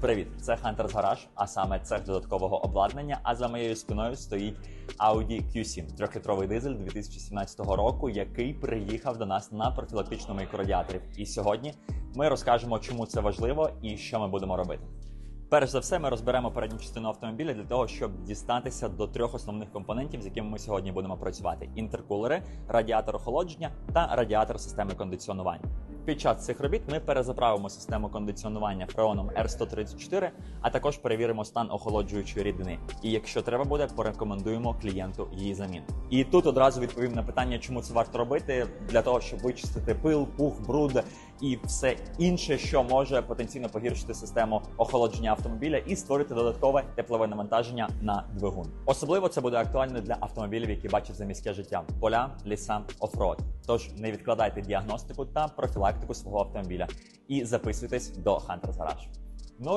Привіт, це Hunters Garage, а саме цех додаткового обладнання. А за моєю спиною стоїть Audi Q7, трьохлітровий дизель 2017 року, який приїхав до нас на профілактичному мийку. І сьогодні ми розкажемо, чому це важливо і що ми будемо робити. Перш за все, ми розберемо передню частину автомобіля для того, щоб дістатися до трьох основних компонентів, з якими ми сьогодні будемо працювати: інтеркулери, радіатор охолодження та радіатор системи кондиціонування. Під час цих робіт ми перезаправимо систему кондиціонування фреоном R134, а також перевіримо стан охолоджуючої рідини. І якщо треба буде, порекомендуємо клієнту її заміну. І тут одразу відповім на питання, чому це варто робити, для того, щоб вичистити пил, пух, бруд і все інше, що може потенційно погіршити систему охолодження автомобіля і створити додаткове теплове навантаження на двигун. Особливо це буде актуально для автомобілів, які бачать за міське життя: поля, ліса, офроад. Тож не відкладайте діагностику та профілактику свого автомобіля і записуйтесь до Hunters Garage. Ну